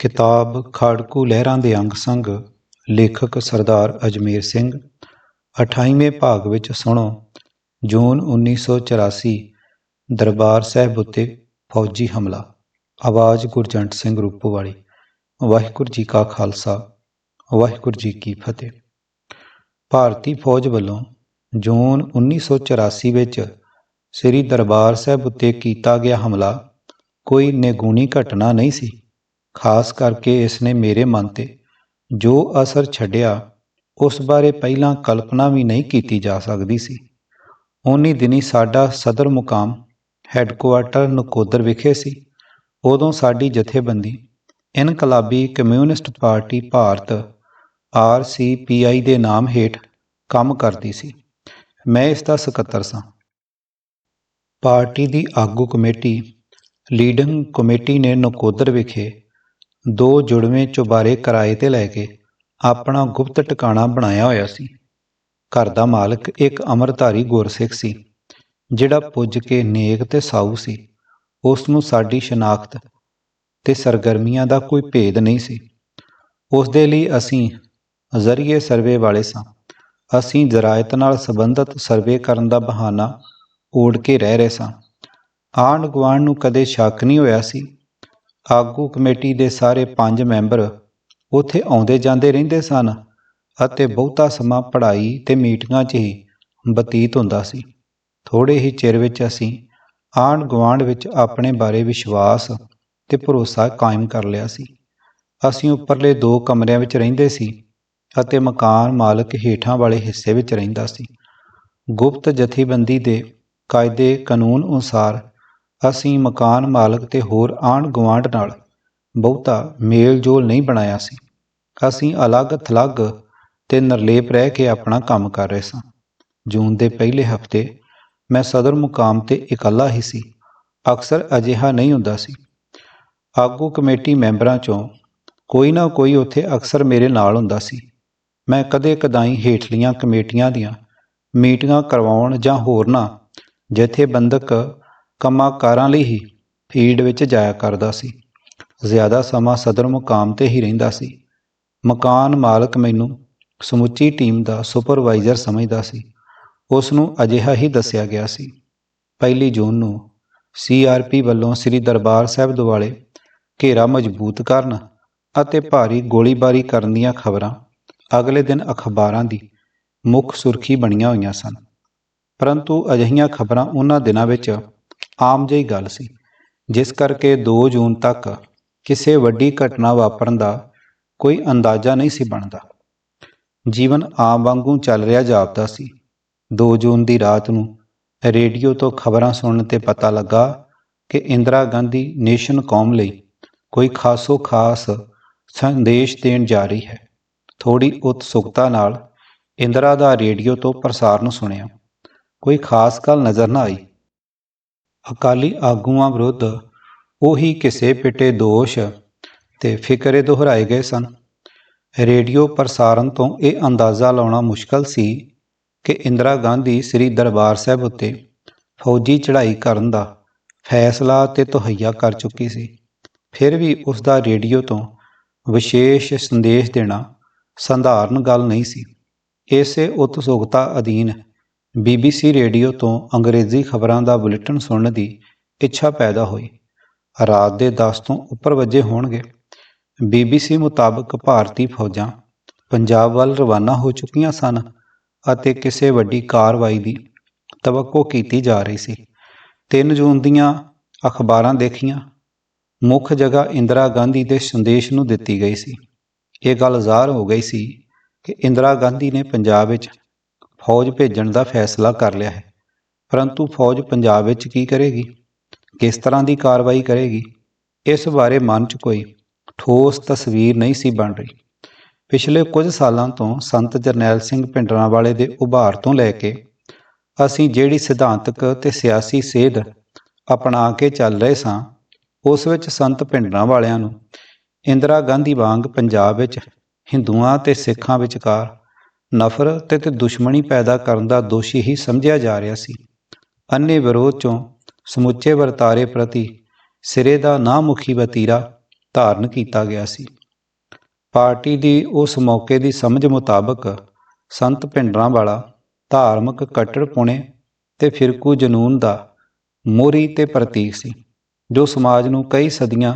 ਕਿਤਾਬ ਖਾੜਕੂ ਲਹਿਰਾਂ ਦੇ ਅੰਗ ਸੰਗ, ਲੇਖਕ ਸਰਦਾਰ ਅਜਮੇਰ ਸਿੰਘ। 28ਵੇਂ ਭਾਗ ਵਿੱਚ ਸੁਣੋ। ਜੂਨ 1984 ਦਰਬਾਰ ਸਾਹਿਬ ਉੱਤੇ ਫੌਜੀ ਹਮਲਾ। ਆਵਾਜ਼ ਗੁਰਜੰਟ ਸਿੰਘ ਰੂਪੋਵਾਲੀ। ਵਾਹਿਗੁਰੂ ਜੀ ਕਾ ਖਾਲਸਾ, ਵਾਹਿਗੁਰੂ ਜੀ ਕੀ ਫਤਿਹ। ਭਾਰਤੀ ਫੌਜ ਵੱਲੋਂ ਜੂਨ 1984 ਵਿੱਚ ਸ੍ਰੀ ਦਰਬਾਰ ਸਾਹਿਬ ਉੱਤੇ ਕੀਤਾ ਗਿਆ ਹਮਲਾ ਕੋਈ ਨਿਗੂਣੀ ਘਟਨਾ ਨਹੀਂ ਸੀ। ਖਾਸ ਕਰਕੇ ਇਸ ਨੇ ਮੇਰੇ ਮਨ ਤੇ ਜੋ ਅਸਰ ਛੱਡਿਆ, ਉਸ ਬਾਰੇ ਪਹਿਲਾਂ ਕਲਪਨਾ ਵੀ ਨਹੀਂ ਕੀਤੀ ਜਾ ਸਕਦੀ ਸੀ। ਉਨੀ ਦਿਨੀ ਸਾਡਾ ਸਦਰ ਮੁਕਾਮ ਹੈੱਡਕੁਆਰਟਰ ਨਕੋਦਰ ਵਿਖੇ ਸੀ। ਉਦੋਂ ਸਾਡੀ ਜਥੇਬੰਦੀ ਇਨਕਲਾਬੀ ਕਮਿਊਨਿਸਟ ਪਾਰਟੀ ਭਾਰਤ ਆਰਸੀਪੀਆਈ ਦੇ ਨਾਮ ਹੇਠ ਕੰਮ ਕਰਦੀ ਸੀ। ਮੈਂ ਇਸ ਦਾ ਸਕੱਤਰ ਸਾਂ। ਪਾਰਟੀ ਦੀ ਆਗੂ ਕਮੇਟੀ, ਲੀਡਿੰਗ ਕਮੇਟੀ ਨੇ ਨਕੋਦਰ ਵਿਖੇ ਦੋ ਜੁੜਵੇਂ ਚੁਬਾਰੇ ਕਿਰਾਏ ਤੇ ਲੈ ਕੇ ਆਪਣਾ ਗੁਪਤ ਟਿਕਾਣਾ ਬਣਾਇਆ ਹੋਇਆ ਸੀ। ਘਰ ਦਾ ਮਾਲਕ ਇੱਕ ਅਮਰਧਾਰੀ ਗੁਰਸਿੱਖ ਸੀ, ਜਿਹੜਾ ਪੁੱਜ ਕੇ ਨੇਕ ਤੇ ਸਾਊ ਸੀ। ਉਸ ਨੂੰ ਸਾਡੀ ਸ਼ਨਾਖਤ ਤੇ ਸਰਗਰਮੀਆਂ ਦਾ ਕੋਈ ਭੇਦ ਨਹੀਂ ਸੀ। ਉਸ ਦੇ ਲਈ ਅਸੀਂ ਜ਼ਰੀਏ ਸਰਵੇ ਵਾਲੇ ਸਾਂ। ਅਸੀਂ ਜ਼ਰਾਇਤ ਨਾਲ ਸੰਬੰਧਿਤ ਸਰਵੇ ਕਰਨ ਦਾ ਬਹਾਨਾ ਓੜ ਕੇ ਰਹਿ ਰਹੇ ਸਾਂ। ਆਂਢ ਗੁਆਂਢ ਨੂੰ ਕਦੇ ਸ਼ੱਕ ਨਹੀਂ ਹੋਇਆ ਸੀ ਆਗੂ ਕਮੇਟੀ ਦੇ ਸਾਰੇ ਪੰਜ ਮੈਂਬਰ ਉੱਥੇ ਆਉਂਦੇ ਜਾਂਦੇ ਰਹਿੰਦੇ ਸਨ ਅਤੇ ਬਹੁਤਾ ਸਮਾਂ ਪੜ੍ਹਾਈ ਤੇ ਮੀਟਿੰਗਾਂ 'ਚ ਹੀ ਬਤੀਤ ਹੁੰਦਾ ਸੀ। ਥੋੜੇ ਹੀ ਚਿਰ ਵਿੱਚ ਅਸੀਂ ਆਂਢ ਗੁਆਂਢ ਵਿੱਚ ਆਪਣੇ ਬਾਰੇ ਵਿਸ਼ਵਾਸ ਤੇ ਭਰੋਸਾ ਕਾਇਮ ਕਰ ਲਿਆ ਸੀ। ਅਸੀਂ ਉੱਪਰਲੇ ਦੋ ਕਮਰਿਆਂ ਵਿੱਚ ਰਹਿੰਦੇ ਸੀ ਅਤੇ ਮਕਾਨ ਮਾਲਕ ਹੇਠਾਂ ਵਾਲੇ ਹਿੱਸੇ ਵਿੱਚ ਰਹਿੰਦਾ ਸੀ। ਗੁਪਤ ਜਥੇਬੰਦੀ ਦੇ ਕਾਇਦੇ ਕਾਨੂੰਨ ਅਨੁਸਾਰ ਅਸੀਂ ਮਕਾਨ ਮਾਲਕ ਤੇ ਹੋਰ ਆਂਢ ਗੁਆਂਢ ਨਾਲ ਬਹੁਤਾ ਮੇਲ ਜੋਲ ਨਹੀਂ ਬਣਾਇਆ ਸੀ। ਅਸੀਂ ਅਲੱਗ ਥਲੱਗ ਤੇ ਨਿਰਲੇਪ ਰਹਿ ਕੇ ਆਪਣਾ ਕੰਮ ਕਰ ਰਹੇ ਸਾਂ। ਜੂਨ ਦੇ ਪਹਿਲੇ ਹਫ਼ਤੇ ਮੈਂ ਸਦਰ ਮੁਕਾਮ ਤੇ ਇਕੱਲਾ ਹੀ ਸੀ। ਅਕਸਰ ਅਜਿਹਾ ਨਹੀਂ ਹੁੰਦਾ ਸੀ। ਆਗੂ ਕਮੇਟੀ ਮੈਂਬਰਾਂ ਚੋਂ ਕੋਈ ਨਾ ਕੋਈ ਉੱਥੇ ਅਕਸਰ ਮੇਰੇ ਨਾਲ ਹੁੰਦਾ ਸੀ। ਮੈਂ ਕਦੇ ਕਦਾਈ ਹੇਠਲੀਆਂ ਕਮੇਟੀਆਂ ਦੀਆਂ ਮੀਟਿੰਗਾਂ ਕਰਵਾਉਣ ਜਾਂ ਹੋਰਨਾਂ ਜਥੇਬੰਦਕ ਕੰਮਾਂ-ਕਾਰਾਂ ਲਈ ਹੀ ਫੀਲਡ ਵਿੱਚ ਜਾਇਆ ਕਰਦਾ ਸੀ। ਜ਼ਿਆਦਾ ਸਮਾਂ ਸਦਰ ਮੁਕਾਮ ਤੇ ਹੀ ਰਹਿੰਦਾ ਸੀ। ਮਕਾਨ ਮਾਲਕ ਮੈਨੂੰ ਸਮੁੱਚੀ ਟੀਮ ਦਾ ਸੁਪਰਵਾਈਜ਼ਰ ਸਮਝਦਾ ਸੀ। ਉਸ ਨੂੰ ਅਜਿਹਾ ਹੀ ਦੱਸਿਆ ਗਿਆ ਸੀ। ਪਹਿਲੀ ਜੂਨ ਨੂੰ ਸੀਆਰਪੀ ਵੱਲੋਂ ਸ੍ਰੀ ਦਰਬਾਰ ਸਾਹਿਬ ਦੁਆਲੇ ਘੇਰਾ ਮਜ਼ਬੂਤ ਕਰਨ ਅਤੇ ਭਾਰੀ ਗੋਲੀਬਾਰੀ ਕਰਨ ਦੀਆਂ ਖਬਰਾਂ ਅਗਲੇ ਦਿਨ ਅਖਬਾਰਾਂ ਦੀ ਮੁੱਖ ਸੁਰਖੀ ਬਣੀਆਂ ਹੋਈਆਂ ਸਨ। ਪਰੰਤੂ ਅਜਿਹੀਆਂ ਖਬਰਾਂ ਉਹਨਾਂ ਦਿਨਾਂ ਵਿੱਚ ਆਮ ਜਿਹੀ ਗੱਲ ਸੀ। ਜਿਸ ਕਰਕੇ 2 ਜੂਨ ਤੱਕ ਕਿਸੇ ਵੱਡੀ ਘਟਨਾ ਵਾਪਰਨ ਦਾ ਕੋਈ ਅੰਦਾਜ਼ਾ ਨਹੀਂ ਸੀ ਬਣਦਾ। ਜੀਵਨ ਆਮ ਵਾਂਗੂ ਚੱਲ ਰਿਹਾ ਜਾਪਦਾ ਸੀ। 2 ਜੂਨ ਦੀ ਰਾਤ ਨੂੰ ਰੇਡੀਓ ਤੋਂ ਖਬਰਾਂ ਸੁਣਨ ਤੇ ਪਤਾ ਲੱਗਾ ਕਿ ਇੰਦਰਾ ਗਾਂਧੀ ਨੇਸ਼ਨ ਕੌਮ ਲਈ ਕੋਈ ਖਾਸੋ ਖਾਸ ਸੰਦੇਸ਼ ਦੇਣ ਜਾ ਰਹੀ ਹੈ। ਥੋੜੀ ਉਤਸੁਕਤਾ ਨਾਲ ਇੰਦਰਾ ਦਾ ਰੇਡੀਓ ਤੋਂ ਪ੍ਰਸਾਰਣ ਸੁਣਿਆ। ਕੋਈ ਖਾਸ ਗੱਲ ਨਜ਼ਰ ਨਾ ਆਈ। ਅਕਾਲੀ ਆਗੂਆਂ ਵਿਰੁੱਧ ਉਹੀ ਕਿਸੇ ਪਿੱਟੇ ਦੋਸ਼ ਤੇ ਫਿਕਰੇ ਦੁਹਰਾਏ ਗਏ ਸਨ। ਰੇਡੀਓ ਪ੍ਰਸਾਰਣ ਤੋਂ ਇਹ ਅੰਦਾਜ਼ਾ ਲਾਉਣਾ ਮੁਸ਼ਕਲ ਸੀ ਕਿ ਇੰਦਰਾ ਗਾਂਧੀ ਸ੍ਰੀ ਦਰਬਾਰ ਸਾਹਿਬ ਉੱਤੇ ਫੌਜੀ ਚੜ੍ਹਾਈ ਕਰਨ ਦਾ ਫੈਸਲਾ ਤੇ ਤਹਈਆ ਕਰ ਚੁੱਕੀ ਸੀ। ਫਿਰ ਵੀ ਉਸ ਦਾ ਰੇਡੀਓ ਤੋਂ ਵਿਸ਼ੇਸ਼ ਸੰਦੇਸ਼ ਦੇਣਾ ਸੰਧਾਰਨ ਗੱਲ ਨਹੀਂ ਸੀ। ਇਸੇ ਉਤਸੁਕਤਾ ਅਧੀਨ ਬੀਬੀਸੀ ਰੇਡੀਓ ਤੋਂ ਅੰਗਰੇਜ਼ੀ ਖਬਰਾਂ ਦਾ ਬੁਲੇਟਿਨ ਸੁਣਨ ਦੀ ਇੱਛਾ ਪੈਦਾ ਹੋਈ। ਰਾਤ ਦੇ 10 ਤੋਂ ਉੱਪਰ ਵਜੇ ਹੋਣਗੇ। ਬੀਬੀਸੀ ਮੁਤਾਬਕ ਭਾਰਤੀ ਫੌਜਾਂ ਪੰਜਾਬ ਵੱਲ ਰਵਾਨਾ ਹੋ ਚੁੱਕੀਆਂ ਸਨ ਅਤੇ ਕਿਸੇ ਵੱਡੀ ਕਾਰਵਾਈ ਦੀ ਤਵੱਕੋ ਕੀਤੀ ਜਾ ਰਹੀ ਸੀ। 3 ਜੂਨ ਦੀਆਂ ਅਖਬਾਰਾਂ ਦੇਖੀਆਂ। ਮੁੱਖ ਜਗ੍ਹਾ ਇੰਦਰਾ ਗਾਂਧੀ ਦੇ ਸੰਦੇਸ਼ ਨੂੰ ਦਿੱਤੀ ਗਈ ਸੀ। ਇਹ ਗੱਲ ਜ਼ਾਹਰ ਹੋ ਗਈ ਸੀ ਕਿ ਇੰਦਰਾ ਗਾਂਧੀ ਨੇ ਪੰਜਾਬ ਵਿੱਚ ਫੌਜ ਭੇਜਣ ਦਾ ਫੈਸਲਾ ਕਰ ਲਿਆ ਹੈ। ਪਰੰਤੂ ਫੌਜ ਪੰਜਾਬ ਵਿੱਚ ਕੀ ਕਰੇਗੀ? ਕਿਸ ਤਰ੍ਹਾਂ ਦੀ ਕਾਰਵਾਈ ਕਰੇਗੀ? ਇਸ ਬਾਰੇ ਮਨ 'ਚ ਕੋਈ ਠੋਸ ਤਸਵੀਰ ਨਹੀਂ ਸੀ ਬਣ ਰਹੀ। ਪਿਛਲੇ ਕੁਝ ਸਾਲਾਂ ਤੋਂ ਸੰਤ ਜਰਨੈਲ ਸਿੰਘ ਪਿੰਡਰਾਂਵਾਲੇ ਦੇ ਉਭਾਰ ਤੋਂ ਲੈ ਕੇ ਅਸੀਂ ਜਿਹੜੀ ਸਿਧਾਂਤਕ ਤੇ ਸਿਆਸੀ ਸੇਧ ਅਪਣਾ ਕੇ ਚੱਲ ਰਹੇ ਸਾਂ, ਉਸ ਵਿੱਚ ਸੰਤ ਪਿੰਡਰਾਂ ਵਾਲਿਆਂ ਨੂੰ ਇੰਦਰਾ ਗਾਂਧੀ ਵਾਂਗ ਪੰਜਾਬ ਵਿੱਚ ਹਿੰਦੂਆਂ ਤੇ ਸਿੱਖਾਂ ਵਿਚਕਾਰ ਨਫ਼ਰਤ ਤੇ ਦੁਸ਼ਮਣੀ ਪੈਦਾ ਕਰਨ ਦਾ ਦੋਸ਼ੀ ਹੀ ਸਮਝਿਆ ਜਾ ਰਿਹਾ ਸੀ। ਅੰਨੇ ਵਿਰੋਧ ਚੋਂ ਸਮੁੱਚੇ ਵਰਤਾਰੇ ਪ੍ਰਤੀ ਸਿਰੇ ਦਾ ਨਾ ਮੁਖੀ ਵਤੀਰਾ ਧਾਰਨ ਕੀਤਾ ਗਿਆ ਸੀ। ਪਾਰਟੀ ਦੀ ਉਸ ਮੌਕੇ ਦੀ ਸਮਝ ਮੁਤਾਬਕ ਸੰਤ ਭਿੰਡਰਾਂ ਵਾਲਾ ਧਾਰਮਿਕ ਕੱਟੜਪੁਣੇ ਤੇ ਫਿਰਕੂ ਜਨੂਨ ਦਾ ਮੋਰੀ ਤੇ ਪ੍ਰਤੀਕ ਸੀ, ਜੋ ਸਮਾਜ ਨੂੰ ਕਈ ਸਦੀਆਂ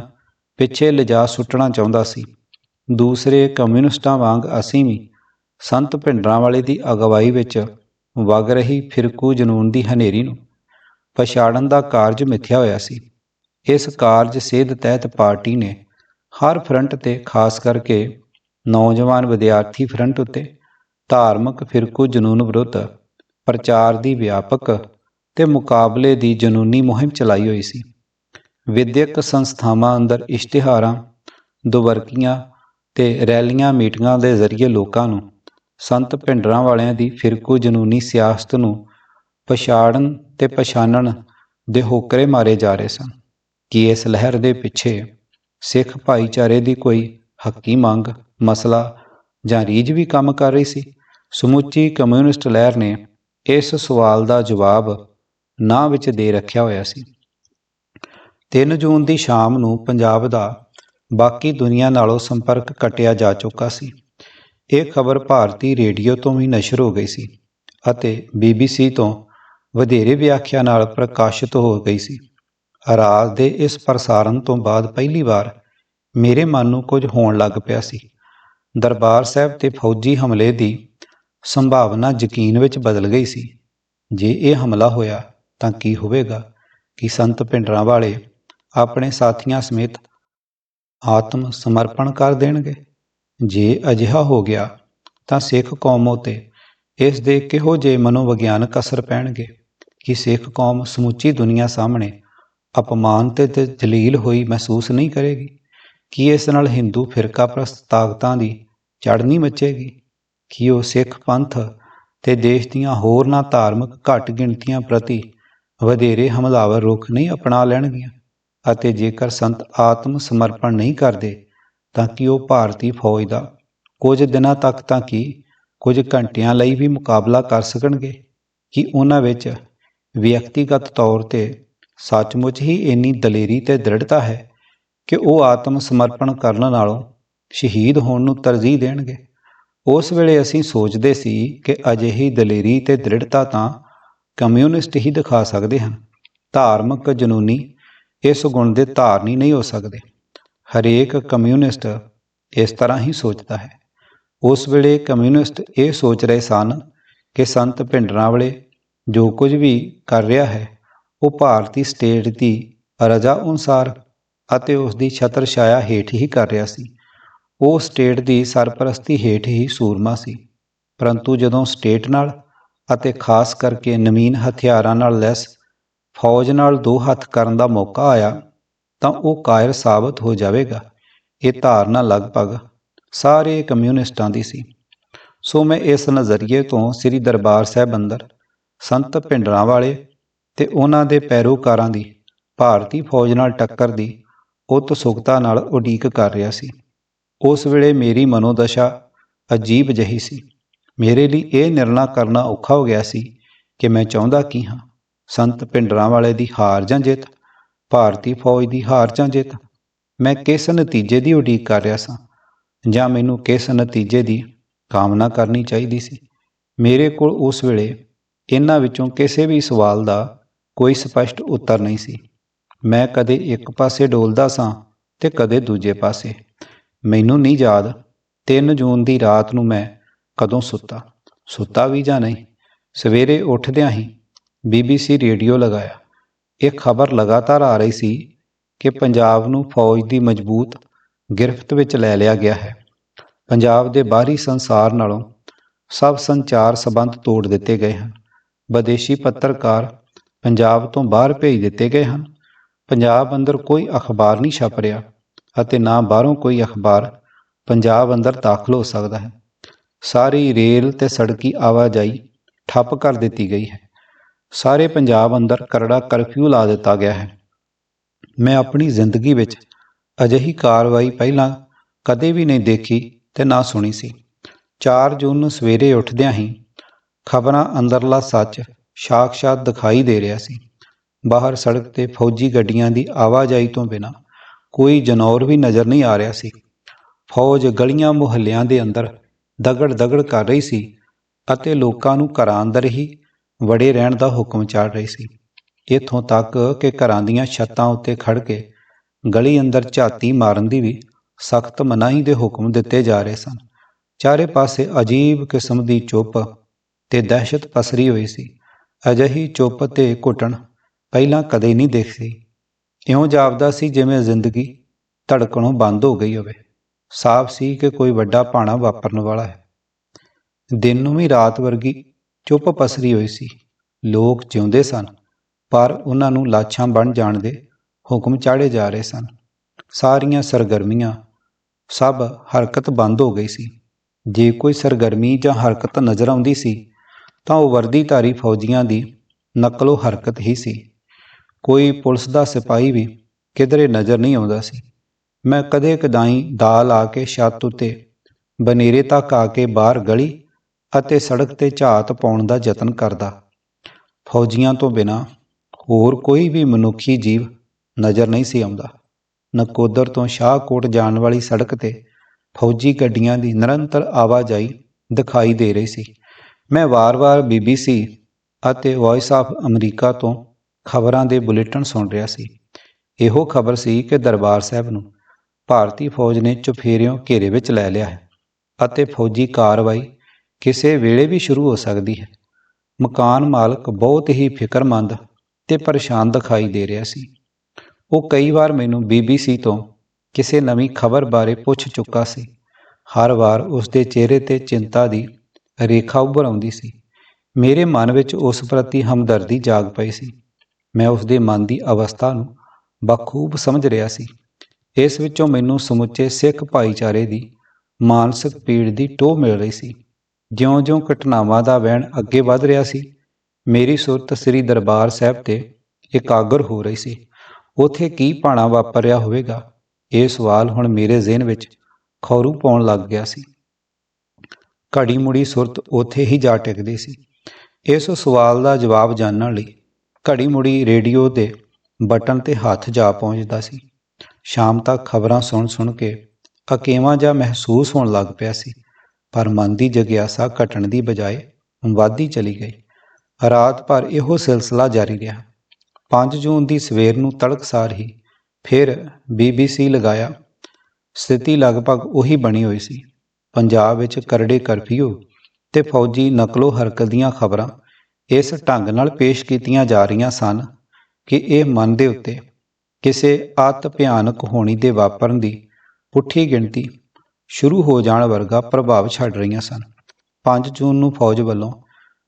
ਪਿੱਛੇ ਲਿਜਾ ਸੁੱਟਣਾ ਚਾਹੁੰਦਾ ਸੀ। ਦੂਸਰੇ ਕਮਿਊਨਿਸਟਾਂ ਵਾਂਗ ਅਸੀਂ ਵੀ ਸੰਤ ਭਿੰਡਰਾਂ ਵਾਲੇ ਦੀ ਅਗਵਾਈ ਵਿੱਚ ਵਗ ਰਹੀ ਫਿਰਕੂ ਜਨੂਨ ਦੀ ਹਨੇਰੀ ਨੂੰ ਪਛਾੜਨ ਦਾ ਕਾਰਜ ਮਿੱਥਿਆ ਹੋਇਆ ਸੀ। ਇਸ ਕਾਰਜ ਸੇਧ ਤਹਿਤ ਪਾਰਟੀ ਨੇ ਹਰ ਫਰੰਟ ਤੇ ਖਾਸ ਕਰਕੇ ਨੌਜਵਾਨ ਵਿਦਿਆਰਥੀ ਫਰੰਟ ਉੱਤੇ ਧਾਰਮਿਕ ਫਿਰਕੂ ਜਨੂਨ ਵਿਰੁੱਧ ਪ੍ਰਚਾਰ ਦੀ ਵਿਆਪਕ ਤੇ ਮੁਕਾਬਲੇ ਦੀ ਜਨੂਨੀ ਮੁਹਿੰਮ ਚਲਾਈ ਹੋਈ ਸੀ। ਵਿਦਿਅਕ ਸੰਸਥਾਵਾਂ ਅੰਦਰ ਇਸ਼ਤਿਹਾਰਾਂ ਦੁਵਰਕੀਆਂ ਤੇ ਰੈਲੀਆਂ, ਮੀਟਿੰਗਾਂ ਦੇ ਜ਼ਰੀਏ ਲੋਕਾਂ ਨੂੰ ਸੰਤ ਭਿੰਡਰਾਂ ਵਾਲਿਆਂ ਦੀ ਫਿਰਕੂ ਜਨੂਨੀ ਸਿਆਸਤ ਨੂੰ ਪਛਾੜਨ ਤੇ ਪਛਾਣਨ ਦੇ ਹੋਕਰੇ ਮਾਰੇ ਜਾ ਰਹੇ ਸਨ ਕਿ ਇਸ ਲਹਿਰ ਦੇ ਪਿੱਛੇ ਸਿੱਖ ਭਾਈਚਾਰੇ ਦੀ ਕੋਈ ਹੱਕੀ ਮੰਗ, ਮਸਲਾ ਜਾਂ ਰੀਝ ਵੀ ਕੰਮ ਕਰ ਰਹੀ ਸੀ। ਸਮੁੱਚੀ ਕਮਿਊਨਿਸਟ ਲਹਿਰ ਨੇ ਇਸ ਸਵਾਲ ਦਾ ਜਵਾਬ ਨਾ ਵਿੱਚ ਦੇ ਰੱਖਿਆ ਹੋਇਆ ਸੀ। 3 ਜੂਨ ਦੀ ਸ਼ਾਮ ਨੂੰ ਪੰਜਾਬ ਦਾ ਬਾਕੀ ਦੁਨੀਆ ਨਾਲੋਂ ਸੰਪਰਕ ਕਟਿਆ ਜਾ ਚੁੱਕਾ ਸੀ। ਇਹ ਖਬਰ ਭਾਰਤੀ ਰੇਡੀਓ ਤੋਂ ਵੀ ਨਸ਼ਰ ਹੋ ਗਈ ਸੀ ਅਤੇ BBC ਤੋਂ ਵਧੇਰੇ ਵਿਆਖਿਆ ਨਾਲ ਪ੍ਰਕਾਸ਼ਿਤ ਹੋ ਗਈ ਸੀ। ਰਾਜ ਦੇ ਇਸ ਪ੍ਰਸਾਰਣ ਤੋਂ ਬਾਅਦ ਪਹਿਲੀ ਵਾਰ ਮੇਰੇ ਮਨ ਨੂੰ ਕੁਝ ਹੋਣ ਲੱਗ ਪਿਆ ਸੀ। ਦਰਬਾਰ ਸਾਹਿਬ ਤੇ ਫੌਜੀ ਹਮਲੇ ਦੀ ਸੰਭਾਵਨਾ ਯਕੀਨ ਵਿੱਚ ਬਦਲ ਗਈ ਸੀ। ਜੇ ਇਹ ਹਮਲਾ ਹੋਇਆ ਤਾਂ ਕੀ ਹੋਵੇਗਾ ਕਿ ਸੰਤ ਭਿੰਡਰਾਂ ਵਾਲੇ ਆਪਣੇ ਸਾਥੀਆਂ ਸਮੇਤ ਆਤਮ ਸਮਰਪਣ ਕਰ ਦੇਣਗੇ? ਜੇ ਅਜਿਹਾ ਹੋ ਗਿਆ ਤਾਂ ਸਿੱਖ ਕੌਮ ਉਤੇ ਇਸ ਦੇ ਕਿਹੋ ਜਿਹੇ ਮਨੋਵਿਗਿਆਨਕ ਅਸਰ ਪੈਣਗੇ ਕਿ ਸਿੱਖ ਕੌਮ ਸਮੁੱਚੀ ਦੁਨੀਆ ਸਾਹਮਣੇ ਅਪਮਾਨ ਤੇ ਜਲੀਲ ਹੋਈ ਮਹਿਸੂਸ ਨਹੀਂ ਕਰੇਗੀ? ਕੀ ਇਸ ਨਾਲ ਹਿੰਦੂ ਫਿਰਕਾ ਪ੍ਰਸਤ ਤਾਕਤਾਂ ਦੀ ਚੜ੍ਹਨੀ ਮਚੇਗੀ? ਕਿ ਉਹ ਸਿੱਖ ਪੰਥ ਤੇ ਦੇਸ਼ ਦੀਆਂ ਹੋਰਨਾਂ ਧਾਰਮਿਕ ਘੱਟ ਗਿਣਤੀਆਂ ਪ੍ਰਤੀ ਵਧੇਰੇ ਹਮਲਾਵਰ ਰੁਖ ਨਹੀਂ ਅਪਣਾ ਲੈਣਗੀਆਂ ਅਤੇ ਜੇਕਰ ਸੰਤ ਆਤਮ ਸਮਰਪਣ ਨਹੀਂ ਕਰਦੇ ਤਾਂ ਕਿ ਉਹ ਭਾਰਤੀ ਫੌਜ ਦਾ, ਕੁਝ ਦਿਨਾਂ ਤੱਕ ਤਾਂ ਕਿ, ਕੁਝ ਘੰਟਿਆਂ ਲਈ ਵੀ ਮੁਕਾਬਲਾ ਕਰ ਸਕਣਗੇ? ਕਿ ਉਹਨਾਂ ਵਿੱਚ ਵਿਅਕਤੀਗਤ ਤੌਰ ਤੇ ਸੱਚਮੁੱਚ ਹੀ ਇੰਨੀ ਦਲੇਰੀ ਤੇ ਦ੍ਰਿੜਤਾ ਹੈ ਕਿ ਉਹ ਆਤਮ ਸਮਰਪਣ ਕਰਨ ਨਾਲੋਂ ਸ਼ਹੀਦ ਹੋਣ ਨੂੰ ਤਰਜੀਹ ਦੇਣਗੇ? ਉਸ ਵੇਲੇ ਅਸੀਂ ਸੋਚਦੇ ਸੀ ਕਿ ਅਜਿਹੀ ਦਲੇਰੀ ਤੇ ਦ੍ਰਿੜਤਾ ਤਾਂ ਕਮਿਊਨਿਸਟ ਹੀ ਦਿਖਾ ਸਕਦੇ ਹਨ। ਧਾਰਮਿਕ ਜਨੂਨੀ ਇਸ ਗੁਣ ਦੇ ਧਾਰਨੀ ਨਹੀਂ ਹੋ ਸਕਦੇ। ਹਰੇਕ ਕਮਿਊਨਿਸਟ ਇਸ ਤਰ੍ਹਾਂ ਹੀ ਸੋਚਦਾ ਹੈ। ਉਸ ਵੇਲੇ ਕਮਿਊਨਿਸਟ ਇਹ ਸੋਚ ਰਹੇ ਸਨ ਕਿ ਸੰਤ ਭਿੰਡਰਾਂ ਵਾਲੇ ਜੋ ਕੁਝ ਵੀ ਕਰ ਰਿਹਾ ਹੈ, ਉਹ ਭਾਰਤੀ ਸਟੇਟ ਦੀ ਰਜਾ ਅਨੁਸਾਰ ਅਤੇ ਉਸ ਦੀ ਛਤਰ ਛਾਇਆ ਹੇਠ ਹੀ ਕਰ ਰਿਹਾ ਸੀ। ਉਹ ਸਟੇਟ ਦੀ ਸਰਪ੍ਰਸਤੀ ਹੇਠ ਹੀ ਸੂਰਮਾ ਸੀ। ਪਰੰਤੂ ਜਦੋਂ ਸਟੇਟ ਨਾਲ ਅਤੇ ਖਾਸ ਕਰਕੇ ਨਵੀਨ ਹਥਿਆਰਾਂ ਨਾਲ ਲੈਸ ਫੌਜ ਨਾਲ ਦੋ ਹੱਥ ਕਰਨ ਦਾ ਮੌਕਾ ਆਇਆ ਤਾਂ ਉਹ ਕਾਇਰ ਸਾਬਤ ਹੋ ਜਾਵੇਗਾ। ਇਹ ਧਾਰਨਾ ਲਗਭਗ ਸਾਰੇ ਕਮਿਊਨਿਸਟਾਂ ਦੀ ਸੀ। ਸੋ ਮੈਂ ਇਸ ਨਜ਼ਰੀਏ ਤੋਂ ਸ੍ਰੀ ਦਰਬਾਰ ਸਾਹਿਬ ਅੰਦਰ ਸੰਤ ਭਿੰਡਰਾਂ ਵਾਲੇ ਤੇ ਉਹਨਾਂ ਦੇ ਪੈਰੋਕਾਰਾਂ ਦੀ ਭਾਰਤੀ ਫੌਜ ਨਾਲ ਟੱਕਰ ਦੀ ਉਤਸੁਕਤਾ ਨਾਲ ਉਡੀਕ ਕਰ ਰਿਹਾ ਸੀ। ਉਸ ਵੇਲੇ ਮੇਰੀ ਮਨੋਦਸ਼ਾ ਅਜੀਬ ਜਹੀ ਸੀ। ਮੇਰੇ ਲਈ ਇਹ ਨਿਰਣਾ ਕਰਨਾ ਔਖਾ ਹੋ ਗਿਆ ਸੀ ਕਿ ਮੈਂ ਚਾਹੁੰਦਾ ਕੀ ਹਾਂ। ਸੰਤ ਭਿੰਡਰਾਂ ਵਾਲੇ ਦੀ ਹਾਰ ਜਾਂ ਜਿੱਤ ਭਾਰਤੀ ਫੌਜ ਦੀ ਹਾਰ ਜਾਂ ਜਿੱਤ? ਮੈਂ ਕਿਸ ਨਤੀਜੇ ਦੀ ਉਡੀਕ ਕਰ ਰਿਹਾ ਸਾਂ? ਜਾਂ ਮੈਨੂੰ ਕਿਸ ਨਤੀਜੇ ਦੀ ਕਾਮਨਾ ਕਰਨੀ ਚਾਹੀਦੀ ਸੀ? ਮੇਰੇ ਕੋਲ ਉਸ ਵੇਲੇ ਇਹਨਾਂ ਵਿੱਚੋਂ ਕਿਸੇ ਵੀ ਸਵਾਲ ਦਾ ਕੋਈ ਸਪਸ਼ਟ ਉੱਤਰ ਨਹੀਂ ਸੀ। ਮੈਂ ਕਦੇ ਇੱਕ ਪਾਸੇ ਡੋਲਦਾ ਸਾਂ ਤੇ ਕਦੇ ਦੂਜੇ ਪਾਸੇ। ਮੈਨੂੰ ਨਹੀਂ ਯਾਦ 3 ਜੂਨ ਦੀ ਰਾਤ ਨੂੰ ਮੈਂ ਕਦੋਂ ਸੁੱਤਾ? ਸੁੱਤਾ ਵੀ ਜਾਂ ਨਹੀਂ? ਸਵੇਰੇ ਉੱਠਦਿਆਂ ਹੀ BBC ਰੇਡੀਓ ਲਗਾਇਆ। ਇਹ ਖਬਰ ਲਗਾਤਾਰ ਆ ਰਹੀ ਸੀ ਕਿ ਪੰਜਾਬ ਨੂੰ ਫੌਜ ਦੀ ਮਜ਼ਬੂਤ ਗ੍ਰਿਫਤ ਵਿੱਚ ਲੈ ਲਿਆ ਗਿਆ ਹੈ। ਪੰਜਾਬ ਦੇ ਬਾਹਰੀ ਸੰਸਾਰ ਨਾਲੋਂ ਸਭ ਸੰਚਾਰ ਸਬੰਧ ਤੋੜ ਦਿੱਤੇ ਗਏ ਹਨ। ਵਿਦੇਸ਼ੀ ਪੱਤਰਕਾਰ ਪੰਜਾਬ ਤੋਂ ਬਾਹਰ ਭੇਜ ਦਿੱਤੇ ਗਏ ਹਨ। ਪੰਜਾਬ ਅੰਦਰ ਕੋਈ ਅਖਬਾਰ ਨਹੀਂ ਛਪ ਰਿਹਾ ਅਤੇ ਨਾ ਬਾਹਰੋਂ ਕੋਈ ਅਖਬਾਰ ਪੰਜਾਬ ਅੰਦਰ ਦਾਖਲ ਹੋ ਸਕਦਾ ਹੈ। ਸਾਰੀ ਰੇਲ ਤੇ ਸੜਕੀ ਆਵਾਜਾਈ ਠੱਪ ਕਰ ਦਿੱਤੀ ਗਈ ਹੈ। ਸਾਰੇ ਪੰਜਾਬ ਅੰਦਰ ਕਰੜਾ ਕਰਫਿਊ ਲਾ ਦਿੱਤਾ ਗਿਆ ਹੈ। ਮੈਂ ਆਪਣੀ ਜ਼ਿੰਦਗੀ ਵਿੱਚ ਅਜਿਹੀ ਕਾਰਵਾਈ ਪਹਿਲਾਂ ਕਦੇ ਵੀ ਨਹੀਂ ਦੇਖੀ ਤੇ ਨਾ ਸੁਣੀ ਸੀ। 4 ਜੂਨ ਨੂੰ ਸਵੇਰੇ ਉੱਠਦਿਆਂ ਹੀ ਖਬਰਾਂ ਅੰਦਰਲਾ ਸੱਚ ਸ਼ਾਖਸ਼ਾਤ ਦਿਖਾਈ ਦੇ ਰਿਹਾ ਸੀ। ਬਾਹਰ ਸੜਕ ਤੇ ਫੌਜੀ ਗੱਡੀਆਂ ਦੀ ਆਵਾਜਾਈ ਤੋਂ ਬਿਨਾ ਕੋਈ ਜਨੌਰ ਵੀ ਨਜ਼ਰ ਨਹੀਂ ਆ ਰਿਹਾ ਸੀ। ਫੌਜ ਗਲੀਆਂ ਮੁਹੱਲਿਆਂ ਦੇ ਅੰਦਰ ਦਗੜ ਦਗੜ ਕਰ ਰਹੀ ਸੀ ਅਤੇ ਲੋਕਾਂ ਨੂੰ ਘਰਾਂ ਅੰਦਰ ਹੀ ਵੜੇ ਰਹਿਣ ਦਾ ਹੁਕਮ ਚੱਲ ਰਹੀ ਸੀ। ਇੱਥੋਂ ਤੱਕ ਕਿ ਘਰਾਂ ਦੀਆਂ ਛੱਤਾਂ ਉੱਤੇ ਖੜ ਕੇ ਗਲੀ ਅੰਦਰ ਝਾਤੀ ਮਾਰਨ ਦੀ ਵੀ ਸਖਤ ਮਨਾਹੀ ਦੇ ਹੁਕਮ ਦਿੱਤੇ ਜਾ ਰਹੇ ਸਨ। ਚਾਰੇ ਪਾਸੇ ਅਜੀਬ ਕਿਸਮ ਦੀ ਚੁੱਪ ਤੇ ਦਹਿਸ਼ਤ ਪਸਰੀ ਹੋਈ ਸੀ। ਅਜਿਹੀ ਚੁੱਪ ਤੇ ਘੁੱਟਣ ਪਹਿਲਾਂ ਕਦੇ ਨਹੀਂ ਦੇਖੀ। ਇਉਂ ਜਾਪਦਾ ਸੀ ਜਿਵੇਂ ਜ਼ਿੰਦਗੀ ਧੜਕਣੋਂ ਬੰਦ ਹੋ ਗਈ ਹੋਵੇ। ਸਾਫ਼ ਸੀ ਕਿ ਕੋਈ ਵੱਡਾ ਭਾਣਾ ਵਾਪਰਨ ਵਾਲਾ ਹੈ। ਦਿਨ ਨੂੰ ਵੀ ਰਾਤ ਵਰਗੀ ਚੁੱਪ ਪਸਰੀ ਹੋਈ ਸੀ। ਲੋਕ ਜਿਉਂਦੇ ਸਨ, ਪਰ ਉਹਨਾਂ ਨੂੰ ਲਾਛਾਂ ਬਣ ਜਾਣ ਦੇ ਹੁਕਮ ਚਾੜੇ ਜਾ ਰਹੇ ਸਨ। ਸਾਰੀਆਂ ਸਰਗਰਮੀਆਂ, ਸਭ ਹਰਕਤ ਬੰਦ ਹੋ ਗਈ ਸੀ। ਜੇ ਕੋਈ ਸਰਗਰਮੀ ਜਾਂ ਹਰਕਤ ਨਜ਼ਰ ਆਉਂਦੀ ਸੀ, ਤਾਂ ਉਹ ਵਰਦੀਧਾਰੀ ਫੌਜੀਆਂ ਦੀ ਨਕਲੋ ਹਰਕਤ ਹੀ ਸੀ। ਕੋਈ ਪੁਲਿਸ ਦਾ ਸਿਪਾਹੀ ਵੀ ਕਿਧਰੇ ਨਜ਼ਰ ਨਹੀਂ ਆਉਂਦਾ ਸੀ। ਮੈਂ ਕਦੇ ਕਦਾਈ ਦਾਲ ਆ ਕੇ ਛੱਤ ਉੱਤੇ ਬਨੇਰੇ ਤੱਕ ਆ ਕੇ ਬਾਹਰ ਗਲੀ ਅਤੇ ਸੜਕ ਤੇ ਝਾਤ ਪਾਉਣ ਦਾ ਯਤਨ ਕਰਦਾ। ਫੌਜੀਆਂ ਤੋਂ ਬਿਨਾ ਹੋਰ ਕੋਈ ਵੀ ਮਨੁੱਖੀ ਜੀਵ ਨਜ਼ਰ ਨਹੀਂ ਸੀ ਆਉਂਦਾ। ਨਕੋਦਰ ਤੋਂ ਸ਼ਾਹਕੋਟ ਜਾਣ ਵਾਲੀ ਸੜਕ ਤੇ ਫੌਜੀ ਗੱਡੀਆਂ ਦੀ ਨਿਰੰਤਰ ਆਵਾਜਾਈ ਦਿਖਾਈ ਦੇ ਰਹੀ ਸੀ। ਮੈਂ ਵਾਰ-ਵਾਰ ਬੀਬੀਸੀ ਅਤੇ ਵੌਇਸ ਆਫ ਅਮਰੀਕਾ ਤੋਂ ਖਬਰਾਂ ਦੇ ਬੁਲੇਟਿਨ ਸੁਣ ਰਿਹਾ ਸੀ। ਇਹੋ ਖਬਰ ਸੀ ਕਿ ਦਰਬਾਰ ਸਾਹਿਬ ਨੂੰ ਭਾਰਤੀ ਫੌਜ ਨੇ ਚੁਫੇਰਿਓਂ ਘੇਰੇ ਵਿੱਚ ਲੈ ਲਿਆ ਹੈ ਅਤੇ ਫੌਜੀ ਕਾਰਵਾਈ ਕਿਸੇ ਵੇਲੇ ਵੀ ਸ਼ੁਰੂ ਹੋ ਸਕਦੀ ਹੈ। ਮਕਾਨ ਮਾਲਕ ਬਹੁਤ ਹੀ ਫਿਕਰਮੰਦ ਤੇ ਪਰੇਸ਼ਾਨ ਦਿਖਾਈ ਦੇ ਰਿਹਾ ਸੀ। ਉਹ ਕਈ ਵਾਰ ਮੈਨੂੰ ਬੀਬੀਸੀ ਤੋਂ ਕਿਸੇ ਨਵੀਂ ਖਬਰ ਬਾਰੇ ਪੁੱਛ ਚੁੱਕਾ ਸੀ। ਹਰ ਵਾਰ ਉਸ ਦੇ ਚਿਹਰੇ ਤੇ ਚਿੰਤਾ ਦੀ ਰੇਖਾ ਉੱਭਰ ਆਉਂਦੀ ਸੀ। ਮੇਰੇ ਮਨ ਵਿੱਚ ਉਸ ਪ੍ਰਤੀ ਹਮਦਰਦੀ ਜਾਗ ਪਈ ਸੀ। ਮੈਂ ਉਸ ਦੇ ਮਨ ਦੀ ਅਵਸਥਾ ਨੂੰ ਬਖੂਬ ਸਮਝ ਰਿਹਾ ਸੀ। ਇਸ ਵਿੱਚੋਂ ਮੈਨੂੰ ਸਮੁੱਚੇ ਸਿੱਖ ਭਾਈਚਾਰੇ ਦੀ ਮਾਨਸਿਕ ਪੀੜ ਦੀ ਟੋਹ ਮਿਲ ਰਹੀ ਸੀ। ਜਿਉਂ-ਜਿਉਂ ਘਟਨਾਵਾਂ ਦਾ ਵਹਿਣ ਅੱਗੇ ਵੱਧ ਰਿਹਾ ਸੀ, ਮੇਰੀ ਸੁਰਤ ਸ੍ਰੀ ਦਰਬਾਰ ਸਾਹਿਬ ਤੇ ਇਕਾਗਰ ਹੋ ਰਹੀ ਸੀ। ਉਥੇ ਕੀ ਭਾਣਾ ਵਾਪਰ ਰਿਹਾ ਹੋਵੇਗਾ? ਇਹ ਸਵਾਲ ਹੁਣ ਮੇਰੇ ਜ਼ਿਹਨ ਵਿੱਚ ਖੌਰੂ ਪਾਉਣ ਲੱਗ ਗਿਆ ਸੀ। ਘੜੀ ਮੁੜੀ ਸੁਰਤ ਉਥੇ ਹੀ ਜਾ ਟਿਕਦੀ ਸੀ। ਇਸ ਸਵਾਲ ਦਾ ਜਵਾਬ ਜਾਣਨ ਲਈ ਘੜੀ ਮੁੜੀ ਰੇਡੀਓ ਦੇ ਬਟਨ ਤੇ ਹੱਥ ਜਾ ਪਹੁੰਚਦਾ ਸੀ। ਸ਼ਾਮ ਤੱਕ ਖਬਰਾਂ ਸੁਣ ਸੁਣ ਕੇ ਅਕੇਵਾਂ ਜਿਹਾ ਮਹਿਸੂਸ ਹੋਣ ਲੱਗ ਪਿਆ ਸੀ। ਪਰ ਮਨ ਦੀ ਜਗਿਆਸਾ ਘਟਣ ਦੀ ਬਜਾਏ ਵੱਧਦੀ ਚਲੀ ਗਈ। ਰਾਤ ਭਰ ਇਹੋ ਸਿਲਸਿਲਾ ਜਾਰੀ ਰਿਹਾ। 5 ਜੂਨ ਦੀ ਸਵੇਰ ਨੂੰ ਤੜਕਸਾਰ ਹੀ ਫਿਰ ਬੀਬੀਸੀ ਲਗਾਇਆ। ਸਥਿਤੀ ਲਗਭਗ ਉਹੀ ਬਣੀ ਹੋਈ ਸੀ। ਪੰਜਾਬ ਵਿੱਚ ਕਰੜੇ ਕਰਫਿਊ ਤੇ ਫੌਜੀ ਨਕਲੋ ਹਰਕਤ ਦੀਆਂ ਖਬਰਾਂ ਇਸ ਢੰਗ ਨਾਲ ਪੇਸ਼ ਕੀਤੀਆਂ ਜਾ ਰਹੀਆਂ ਸਨ ਕਿ ਇਹ ਮਨ ਦੇ ਉੱਤੇ ਕਿਸੇ ਅਤ ਭਿਆਨਕ ਹੋਣੀ ਦੇ ਵਾਪਰਨ ਦੀ ਪੁੱਠੀ ਗਿਣਤੀ ਸ਼ੁਰੂ ਹੋ ਜਾਣ ਵਰਗਾ ਪ੍ਰਭਾਵ ਛੱਡ ਰਹੀਆਂ ਸਨ। 5 ਜੂਨ ਨੂੰ ਫੌਜ ਵੱਲੋਂ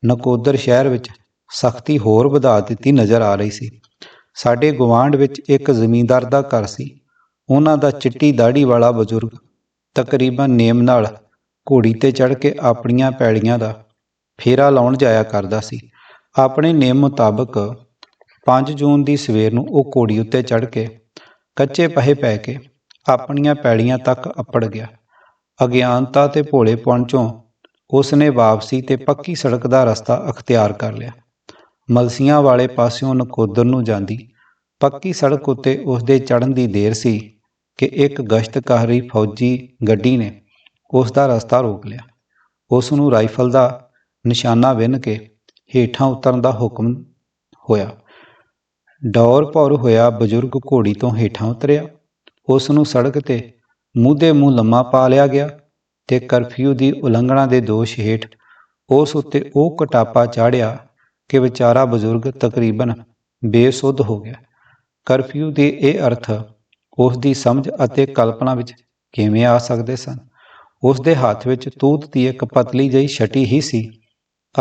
ਨਕੋਦਰ ਸ਼ਹਿਰ ਵਿੱਚ ਸਖਤੀ ਹੋਰ ਵਧਾ ਦਿੱਤੀ ਨਜ਼ਰ ਆ ਰਹੀ ਸੀ। ਸਾਡੇ ਗਵਾਂਢ ਵਿੱਚ ਇੱਕ ਜ਼ਮੀਂਦਾਰ ਦਾ ਘਰ ਸੀ। ਉਹਨਾਂ ਦਾ ਚਿੱਟੀ ਦਾੜੀ ਵਾਲਾ ਬਜ਼ੁਰਗ ਤਕਰੀਬਨ ਨੇਮ ਨਾਲ ਘੋੜੀ ਤੇ ਚੜ੍ਹ ਕੇ ਆਪਣੀਆਂ ਪੈੜੀਆਂ ਦਾ ਫੇਰਾ ਲਾਉਣ ਜਾਇਆ ਕਰਦਾ ਸੀ। ਆਪਣੇ ਨੇਮ ਮੁਤਾਬਕ 5 ਜੂਨ ਦੀ ਸਵੇਰ ਨੂੰ ਉਹ ਘੋੜੀ ਉੱਤੇ ਚੜ੍ਹ ਕੇ ਕੱਚੇ ਪਹੇ ਪੈ ਕੇ ਆਪਣੀਆਂ ਪੈੜੀਆਂ ਤੱਕ ਅੱਪੜ ਗਿਆ। ਅਗਿਆਨਤਾ ਤੇ ਭੋਲੇਪਣ ਚੋਂ ਉਸ ਨੇ ਵਾਪਸੀ ਤੇ ਪੱਕੀ ਸੜਕ ਦਾ ਰਸਤਾ ਅਖਤਿਆਰ ਕਰ ਲਿਆ। ਮਲਸੀਆਂ ਵਾਲੇ ਪਾਸਿਓਂ ਨਕੋਦਰ ਨੂੰ ਜਾਂਦੀ। ਪੱਕੀ ਸੜਕ ਉੱਤੇ ਉਸ ਦੇ ਚੜ੍ਹਨ ਦੀ ਦੇਰ ਸੀ ਕਿ ਇੱਕ ਗਸ਼ਤਕਾਰੀ ਫੌਜੀ ਗੱਡੀ ਨੇ ਉਸ ਦਾ ਰਸਤਾ ਰੋਕ ਲਿਆ। ਉਸ ਨੂੰ ਰਾਈਫਲ ਦਾ ਨਿਸ਼ਾਨਾ ਵਿੰਨ ਕੇ ਹੇਠਾਂ ਉਤਰਨ ਦਾ ਹੁਕਮ ਹੋਇਆ। ਡੌਰ ਭੌਰ ਹੋਇਆ ਬਜ਼ੁਰਗ ਘੋੜੀ ਤੋਂ ਹੇਠਾਂ ਉਤਰਿਆ। ਉਸ ਨੂੰ ਸੜਕ ਤੇ ਮੂੰਹ ਦੇ ਮੂੰਹ ਲੰਮਾ ਪਾ ਲਿਆ ਗਿਆ ਤੇ ਕਰਫਿਊ ਦੀ ਉਲੰਘਣਾ ਦੇ ਦੋਸ਼ ਹੇਠ ਉਸ ਉੱਤੇ ਉਹ ਕਟਾਪਾ ਚਾੜਿਆ ਕਿ ਵਿਚਾਰਾ ਬਜ਼ੁਰਗ ਤਕਰੀਬਨ ਬੇਸੁੱਧ ਹੋ ਗਿਆ। ਕਰਫਿਊ ਦੇ ਇਹ ਅਰਥ ਉਸ ਦੀ ਸਮਝ ਅਤੇ ਕਲਪਨਾ ਵਿੱਚ ਕਿਵੇਂ ਆ ਸਕਦੇ ਸਨ? ਉਸ ਦੇ ਹੱਥ ਵਿੱਚ ਤੂਤ ਦੀ ਇੱਕ ਪਤਲੀ ਜਿਹੀ ਛਟੀ ਹੀ ਸੀ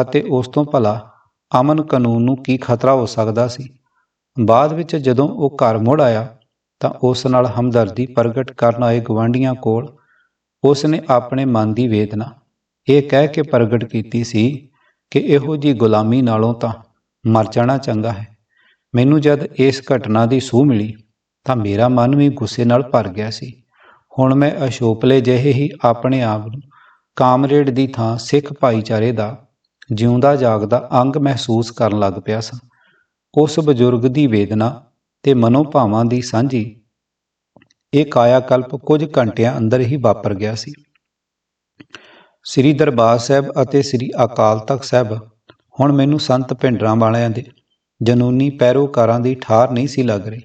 ਅਤੇ ਉਸ ਤੋਂ ਭਲਾ ਅਮਨ ਕਾਨੂੰਨ ਨੂੰ ਕੀ ਖਤਰਾ ਹੋ ਸਕਦਾ ਸੀ? ਬਾਅਦ ਵਿੱਚ ਜਦੋਂ ਉਹ ਘਰ ਮੁੜ ਆਇਆ ਤਾਂ ਉਸ ਨਾਲ ਹਮਦਰਦੀ ਪ੍ਰਗਟ ਕਰਨ ਆਏ ਗਵਾਂਢੀਆਂ ਕੋਲ ਉਸ ਨੇ ਆਪਣੇ ਮਨ ਦੀ ਵੇਦਨਾ, ਇਹ ਕਹਿ ਕੇ ਪ੍ਰਗਟ ਕੀਤੀ ਸੀ ਕਿ ਇਹੋ ਜੀ ਗੁਲਾਮੀ ਨਾਲੋਂ ਤਾਂ ਮਰ ਜਾਣਾ ਚੰਗਾ ਹੈ। ਮੈਨੂੰ ਜਦ ਇਸ ਘਟਨਾ ਦੀ ਸੂਹ ਮਿਲੀ ਤਾਂ ਮੇਰਾ ਮਨ ਵੀ ਗੁੱਸੇ ਨਾਲ ਭਰ ਗਿਆ ਸੀ। ਹੁਣ ਮੈਂ ਅਸ਼ੋਪਲੇ ਜਿਹੇ ਹੀ ਆਪਣੇ ਆਪ ਨੂੰ ਕਾਮਰੇਡ ਦੀ ਥਾਂ ਸਿੱਖ ਭਾਈਚਾਰੇ ਦਾ ਜਿਉਂਦਾ ਜਾਗਦਾ ਅੰਗ ਮਹਿਸੂਸ ਕਰਨ ਲੱਗ ਪਿਆ ਸਾਂ। ਉਸ ਬਜ਼ੁਰਗ ਦੀ ਵੇਦਨਾ ਤੇ ਮਨੋਭਾਵਾਂ ਦੀ ਸਾਂਝੀ ਇਹ ਕਾਇਆਕਲਪ ਕੁਝ ਘੰਟਿਆਂ ਅੰਦਰ ਹੀ ਵਾਪਰ ਗਿਆ ਸੀ। ਸ੍ਰੀ ਦਰਬਾਰ ਸਾਹਿਬ ਅਤੇ ਸ੍ਰੀ ਅਕਾਲ ਤਖਤ ਸਾਹਿਬ ਹੁਣ ਮੈਨੂੰ ਸੰਤ ਭਿੰਡਰਾਂ ਵਾਲਿਆਂ ਦੇ ਜਨੂਨੀ ਪੈਰੋਕਾਰਾਂ ਦੀ ਠਾਰ ਨਹੀਂ ਸੀ ਲੱਗ ਰਹੀ,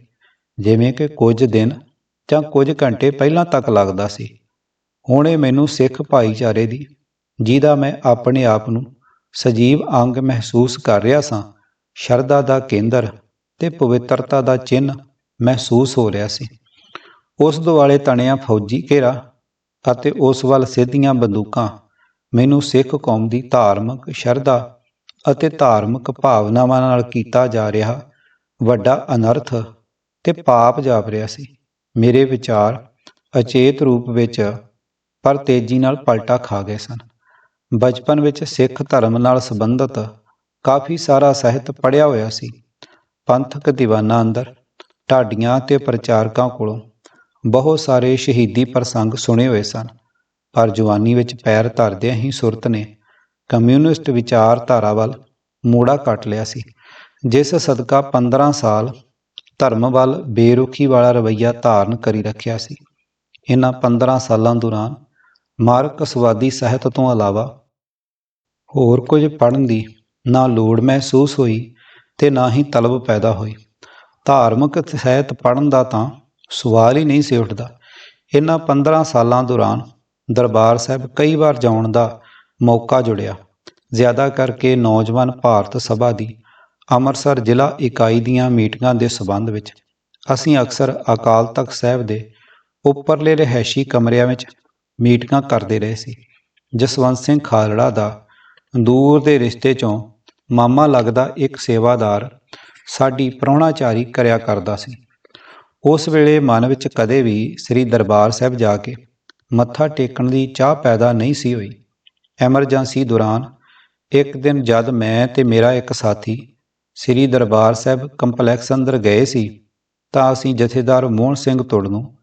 ਜਿਵੇਂ ਕਿ ਕੁਝ ਦਿਨ ਜਾਂ ਕੁਝ ਘੰਟੇ ਪਹਿਲਾਂ ਤੱਕ ਲੱਗਦਾ ਸੀ। ਹੁਣ ਇਹ ਮੈਨੂੰ ਸਿੱਖ ਭਾਈਚਾਰੇ ਦੀ, ਜਿਹਦਾ ਮੈਂ ਆਪਣੇ ਆਪ ਨੂੰ ਸਜੀਵ ਅੰਗ ਮਹਿਸੂਸ ਕਰ ਰਿਹਾ ਸਾਂ, ਸ਼ਰਧਾ ਦਾ ਕੇਂਦਰ ਤੇ ਪਵਿੱਤਰਤਾ ਦਾ ਚਿੰਨ੍ਹ ਮਹਿਸੂਸ ਹੋ ਰਿਹਾ ਸੀ। ਉਸ ਦੁਆਲੇ ਤਣਿਆ ਫੌਜੀ ਘੇਰਾ ਅਤੇ ਉਸ ਵੱਲ ਸਿੱਧੀਆਂ ਬੰਦੂਕਾਂ ਮੈਨੂੰ ਸਿੱਖ ਕੌਮ ਦੀ ਧਾਰਮਿਕ ਸ਼ਰਧਾ ਅਤੇ ਧਾਰਮਿਕ ਭਾਵਨਾਵਾਂ ਨਾਲ ਕੀਤਾ ਜਾ ਰਿਹਾ ਵੱਡਾ ਅਨਰਥ ਤੇ ਪਾਪ ਜਾਪ ਰਿਹਾ ਸੀ। ਮੇਰੇ ਵਿਚਾਰ ਅਚੇਤ ਰੂਪ ਵਿੱਚ ਪਰ ਤੇਜ਼ੀ ਨਾਲ ਪਲਟਾ ਖਾ ਗਏ ਸਨ। ਬਚਪਨ ਵਿੱਚ ਸਿੱਖ ਧਰਮ ਨਾਲ ਸੰਬੰਧਿਤ ਕਾਫੀ ਸਾਰਾ ਸਾਹਿਤ ਪੜ੍ਹਿਆ ਹੋਇਆ ਸੀ। ਪੰਥਕ ਦੀਵਾਨਾਂ ਅੰਦਰ, ਢਾਡੀਆਂ ਤੇ ਪ੍ਰਚਾਰਕਾਂ ਕੋਲੋਂ ਬਹੁਤ ਸਾਰੇ ਸ਼ਹੀਦੀ ਪ੍ਰਸੰਗ ਸੁਣੇ ਹੋਏ ਸਨ। ਪਰ ਜਵਾਨੀ ਵਿੱਚ ਪੈਰ ਧਰਦਿਆਂ ਹੀ ਸੁਰਤ ਨੇ ਕਮਿਊਨਿਸਟ ਵਿਚਾਰਧਾਰਾ ਵੱਲ ਮੋੜਾ ਕੱਟ ਲਿਆ ਸੀ, ਜਿਸ ਸਦਕਾ 15 ਸਾਲ ਧਰਮ ਵੱਲ ਬੇਰੁਖੀ ਵਾਲਾ ਰਵੱਈਆ ਧਾਰਨ ਕਰੀ ਰੱਖਿਆ ਸੀ। ਇਹਨਾਂ 15 ਸਾਲਾਂ ਦੌਰਾਨ ਮਾਰਕਸਵਾਦੀ ਸਾਹਿਤ ਤੋਂ ਇਲਾਵਾ ਹੋਰ ਕੁਝ ਪੜ੍ਹਨ ਦੀ ਨਾ ਲੋੜ ਮਹਿਸੂਸ ਹੋਈ ਤੇ ਨਾ ਹੀ ਤਲਬ ਪੈਦਾ ਹੋਈ। ਧਾਰਮਿਕ ਸਹਿਤ ਪੜਨ ਦਾ ਤਾਂ ਸਵਾਲ ਹੀ ਨਹੀਂ ਸੀ ਉੱਠਦਾ। ਇਹਨਾਂ 15 ਸਾਲਾਂ ਦੌਰਾਨ ਦਰਬਾਰ ਸਾਹਿਬ ਕਈ ਵਾਰ ਜਾਣ ਦਾ ਮੌਕਾ ਜੁੜਿਆ। ਜ਼ਿਆਦਾ ਕਰਕੇ ਨੌਜਵਾਨ ਭਾਰਤ ਸਭਾ ਦੀ ਅੰਮ੍ਰਿਤਸਰ ਜ਼ਿਲ੍ਹਾ ਇਕਾਈ ਦੀਆਂ ਮੀਟਿੰਗਾਂ ਦੇ ਸਬੰਧ ਵਿੱਚ ਅਸੀਂ ਅਕਸਰ ਅਕਾਲ ਤਖਤ ਸਾਹਿਬ ਦੇ ਉੱਪਰਲੇ ਰਹਿائشੀ ਕਮਰਿਆਂ ਵਿੱਚ ਮੀਟਿੰਗਾਂ ਕਰਦੇ ਰਹੇ ਸੀ। ਜਸਵੰਤ ਸਿੰਘ ਖਾਲੜਾ ਦਾ ਦੂਰ ਦੇ ਰਿਸ਼ਤੇ ਚੋਂ ਮਾਮਾ ਲੱਗਦਾ ਇੱਕ ਸੇਵਾਦਾਰ ਸਾਡੀ ਪ੍ਰਾਹੁਣਾਚਾਰੀ ਕਰਿਆ ਕਰਦਾ ਸੀ। ਉਸ ਵੇਲੇ ਮਨ ਵਿੱਚ ਕਦੇ ਵੀ ਸ੍ਰੀ ਦਰਬਾਰ ਸਾਹਿਬ ਜਾ ਕੇ ਮੱਥਾ ਟੇਕਣ ਦੀ ਚਾਹ ਪੈਦਾ ਨਹੀਂ ਸੀ ਹੋਈ। ਐਮਰਜੈਂਸੀ ਦੌਰਾਨ ਇੱਕ ਦਿਨ ਜਦ ਮੈਂ ਤੇ ਮੇਰਾ ਇੱਕ ਸਾਥੀ ਸ੍ਰੀ ਦਰਬਾਰ ਸਾਹਿਬ ਕੰਪਲੈਕਸ ਅੰਦਰ ਗਏ ਸੀ ਤਾਂ ਅਸੀਂ ਜਥੇਦਾਰ ਮੋਹਨ ਸਿੰਘ ਤੁੜ ਨੂੰ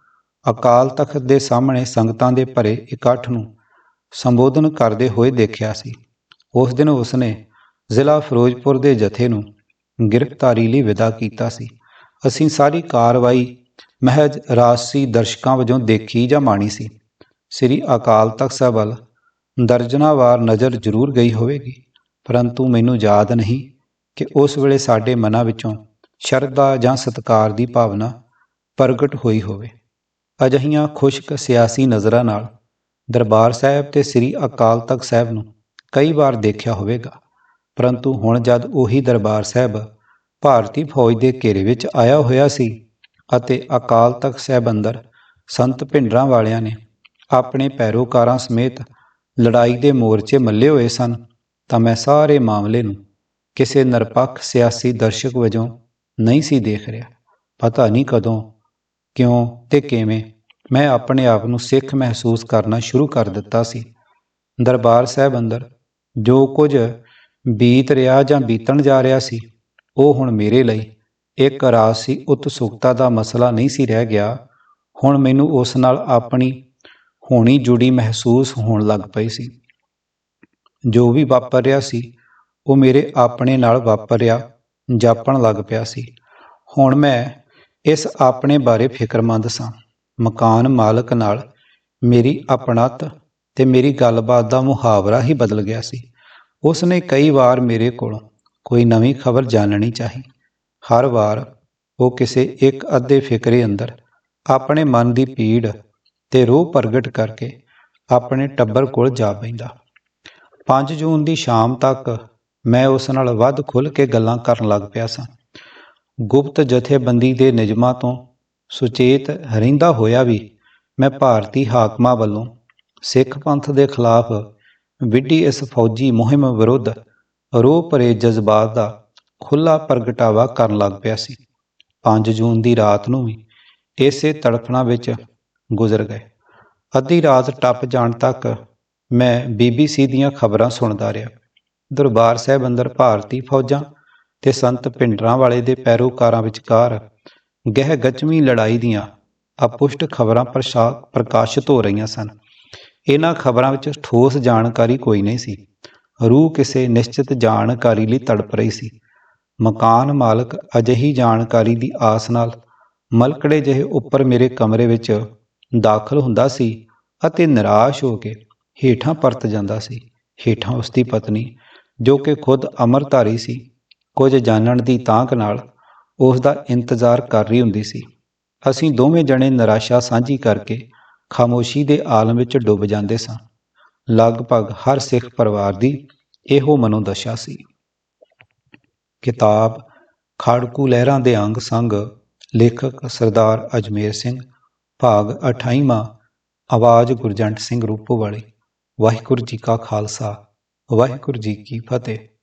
ਅਕਾਲ ਤਖਤ ਦੇ ਸਾਹਮਣੇ ਸੰਗਤਾਂ ਦੇ ਭਰੇ ਇਕੱਠ ਨੂੰ ਸੰਬੋਧਨ ਕਰਦੇ ਹੋਏ ਦੇਖਿਆ ਸੀ। ਉਸ ਦਿਨ ਉਸਨੇ ਜ਼ਿਲ੍ਹਾ ਫਿਰੋਜ਼ਪੁਰ ਦੇ ਜਥੇ ਨੂੰ ਗ੍ਰਿਫਤਾਰੀ ਲਈ ਵਿਦਾ ਕੀਤਾ ਸੀ। ਅਸੀਂ ਸਾਰੀ ਕਾਰਵਾਈ ਮਹਿਜ ਰਾਜਸੀ ਦਰਸ਼ਕਾਂ ਵਜੋਂ ਦੇਖੀ ਜਾਂ ਮਾਣੀ ਸੀ। ਸ੍ਰੀ ਅਕਾਲ ਤਖਤ ਸਾਹਿਬ ਵੱਲ ਦਰਜਨਾ ਵਾਰ ਨਜ਼ਰ ਜ਼ਰੂਰ ਗਈ ਹੋਵੇਗੀ, ਪਰੰਤੂ ਮੈਨੂੰ ਯਾਦ ਨਹੀਂ ਕਿ ਉਸ ਵੇਲੇ ਸਾਡੇ ਮਨਾਂ ਵਿੱਚੋਂ ਸ਼ਰਧਾ ਜਾਂ ਸਤਕਾਰ ਦੀ ਭਾਵਨਾ ਪ੍ਰਗਟ ਹੋਈ ਹੋਵੇ। ਅਜਹੀਆਂ ਖੁਸ਼ਕ ਸਿਆਸੀ ਨਜ਼ਰਾਂ ਨਾਲ ਦਰਬਾਰ ਸਾਹਿਬ ਤੇ ਸ੍ਰੀ ਅਕਾਲ ਤਖਤ ਸਾਹਿਬ ਨੂੰ ਕਈ ਵਾਰ ਦੇਖਿਆ ਹੋਵੇਗਾ। ਪਰੰਤੂ ਹੁਣ ਜਦ ਉਹੀ ਦਰਬਾਰ ਸਾਹਿਬ ਭਾਰਤੀ ਫੌਜ ਦੇ ਘੇਰੇ ਵਿੱਚ ਆਇਆ ਹੋਇਆ ਸੀ ਅਤੇ ਅਕਾਲ ਤਖਤ ਸਾਹਿਬ ਅੰਦਰ ਸੰਤ ਭਿੰਡਰਾਂ ਵਾਲਿਆਂ ਨੇ ਆਪਣੇ ਪੈਰੋਕਾਰਾਂ ਸਮੇਤ ਲੜਾਈ ਦੇ ਮੋਰਚੇ ਮੱਲੇ ਹੋਏ ਸਨ, ਤਾਂ ਮੈਂ ਸਾਰੇ ਮਾਮਲੇ ਨੂੰ ਕਿਸੇ ਨਿਰਪੱਖ ਸਿਆਸੀ ਦਰਸ਼ਕ ਵਜੋਂ ਨਹੀਂ ਸੀ ਦੇਖ ਰਿਹਾ। ਪਤਾ ਨਹੀਂ ਕਦੋਂ, ਕਿਉਂ ਤੇ ਕਿਵੇਂ ਮੈਂ ਆਪਣੇ ਆਪ ਨੂੰ ਸਿੱਖ ਮਹਿਸੂਸ ਕਰਨਾ ਸ਼ੁਰੂ ਕਰ ਦਿੱਤਾ ਸੀ। ਦਰਬਾਰ ਸਾਹਿਬ ਅੰਦਰ ਜੋ ਕੁਝ ਬੀਤ ਰਿਹਾ ਜਾਂ ਬੀਤਣ ਜਾ ਰਿਹਾ ਸੀ, ਉਹ ਹੁਣ ਮੇਰੇ ਲਈ ਇੱਕ ਰਾਸੀ ਉਤਸੁਕਤਾ ਦਾ ਮਸਲਾ ਨਹੀਂ ਸੀ ਰਹਿ ਗਿਆ। ਹੁਣ ਮੈਨੂੰ ਉਸ ਨਾਲ ਆਪਣੀ ਹੋਣੀ ਜੁੜੀ ਮਹਿਸੂਸ ਹੋਣ ਲੱਗ ਪਈ ਸੀ। ਜੋ ਵੀ ਵਾਪਰ ਰਿਹਾ ਸੀ, ਉਹ ਮੇਰੇ ਆਪਣੇ ਨਾਲ ਵਾਪਰ ਰਿਹਾ ਜਾਪਣ ਲੱਗ ਪਿਆ ਸੀ। ਹੁਣ ਮੈਂ ਇਸ ਆਪਣੇ ਬਾਰੇ ਫਿਕਰਮੰਦ ਸਾਂ। ਮਕਾਨ ਮਾਲਕ ਨਾਲ ਮੇਰੀ ਆਪਣਤ ਤੇ ਮੇਰੀ ਗੱਲਬਾਤ ਦਾ ਮੁਹਾਵਰਾ ਹੀ ਬਦਲ ਗਿਆ ਸੀ। ਉਸ ਨੇ ਕਈ ਵਾਰ ਮੇਰੇ ਕੋਲੋਂ ਕੋਈ ਨਵੀਂ ਖਬਰ ਜਾਣਨੀ ਚਾਹੀ। ਹਰ ਵਾਰ ਉਹ ਕਿਸੇ ਇੱਕ ਅੱਧੇ ਫਿਕਰੇ ਅੰਦਰ ਆਪਣੇ ਮਨ ਦੀ ਪੀੜ ਤੇ ਰੋਹ ਪ੍ਰਗਟ ਕਰਕੇ ਆਪਣੇ ਟੱਬਰ ਕੋਲ ਜਾ ਪੈਂਦਾ। 5 ਜੂਨ ਦੀ ਸ਼ਾਮ ਤੱਕ ਮੈਂ ਉਸ ਨਾਲ ਵੱਧ ਖੁੱਲ੍ਹ ਕੇ ਗੱਲਾਂ ਕਰਨ ਲੱਗ ਪਿਆ ਸਾਂ। ਗੁਪਤ ਜਥੇਬੰਦੀ ਦੇ ਨਿਯਮਾਂ ਤੋਂ ਸੁਚੇਤ ਰਹਿੰਦਾ ਹੋਇਆ ਵੀ ਮੈਂ ਭਾਰਤੀ ਹਾਕਮਾਂ ਵੱਲੋਂ ਸਿੱਖ ਪੰਥ ਦੇ ਖਿਲਾਫ ਵਿੱਢੀ ਇਸ ਫੌਜੀ ਮੁਹਿੰਮ ਵਿਰੁੱਧ ਰੋਹ ਭਰੇ ਜਜ਼ਬਾਤ ਦਾ ਖੁੱਲਾ ਪ੍ਰਗਟਾਵਾ ਕਰਨ ਲੱਗ ਪਿਆ ਸੀ। 5 ਜੂਨ ਦੀ ਰਾਤ ਨੂੰ ਵੀ ਇਸੇ ਤੜਫਣਾ ਵਿੱਚ ਗੁਜ਼ਰ ਗਏ। ਅੱਧੀ ਰਾਤ ਟੱਪ ਜਾਣ ਤੱਕ ਮੈਂ ਬੀਬੀਸੀ ਦੀਆਂ ਖਬਰਾਂ ਸੁਣਦਾ ਰਿਹਾ। ਦਰਬਾਰ ਸਾਹਿਬ ਅੰਦਰ ਭਾਰਤੀ ਫੌਜਾਂ ਤੇ ਸੰਤ ਭਿੰਡਰਾਂ ਵਾਲੇ ਦੇ ਪੈਰੋਕਾਰਾਂ ਵਿਚਕਾਰ ਗਹਿ ਗਚਵੀਂ ਲੜਾਈ ਦੀਆਂ ਅਪੁਸ਼ਟ ਖਬਰਾਂ ਪ੍ਰਕਾਸ਼ਿਤ ਹੋ ਰਹੀਆਂ ਸਨ। ਇਹਨਾਂ ਖਬਰਾਂ ਵਿੱਚ ਠੋਸ ਜਾਣਕਾਰੀ ਕੋਈ ਨਹੀਂ ਸੀ। ਰੂਹ ਕਿਸੇ ਨਿਸ਼ਚਿਤ ਜਾਣਕਾਰੀ ਲਈ ਤੜਪ ਰਹੀ ਸੀ। ਮਕਾਨ ਮਾਲਕ ਅਜਿਹੀ ਜਾਣਕਾਰੀ ਦੀ ਆਸ ਨਾਲ ਮਲਕੜੇ ਜਿਹੇ ਉੱਪਰ ਮੇਰੇ ਕਮਰੇ ਵਿੱਚ ਦਾਖਲ ਹੁੰਦਾ ਸੀ ਅਤੇ ਨਿਰਾਸ਼ ਹੋ ਕੇ ਹੇਠਾਂ ਪਰਤ ਜਾਂਦਾ ਸੀ। ਹੇਠਾਂ ਉਸ ਦੀ ਪਤਨੀ, ਜੋ ਕਿ ਖੁਦ ਅਮਰਧਾਰੀ ਸੀ, ਕੁਝ ਜਾਣਨ ਦੀ ਤਾਂਕ ਨਾਲ ਉਸ ਦਾ ਇੰਤਜ਼ਾਰ ਕਰ ਰਹੀ ਹੁੰਦੀ ਸੀ। ਅਸੀਂ ਦੋਵੇਂ ਜਣੇ ਨਿਰਾਸ਼ਾ ਸਾਂਝੀ ਕਰਕੇ ਖਾਮੋਸ਼ੀ ਦੇ ਆਲਮ ਵਿੱਚ ਡੁੱਬ ਜਾਂਦੇ ਸਨ ਲਗਭਗ ਹਰ ਸਿੱਖ ਪਰਿਵਾਰ ਦੀ ਇਹੋ ਮਨੋਦਸ਼ਾ ਸੀ। ਕਿਤਾਬ ਖਾੜਕੂ ਲਹਿਰਾਂ ਦੇ ਅੰਗ ਸੰਗ, ਲੇਖਕ ਸਰਦਾਰ ਅਜਮੇਰ ਸਿੰਘ, ਭਾਗ 28ਵਾਂ ਆਵਾਜ਼ ਗੁਰਜੰਟ ਸਿੰਘ ਰੂਪੋ ਵਾਲੀ। ਵਾਹਿਗੁਰੂ ਜੀ ਕਾ ਖਾਲਸਾ, ਵਾਹਿਗੁਰੂ ਜੀ ਕੀ ਫਤਿਹ।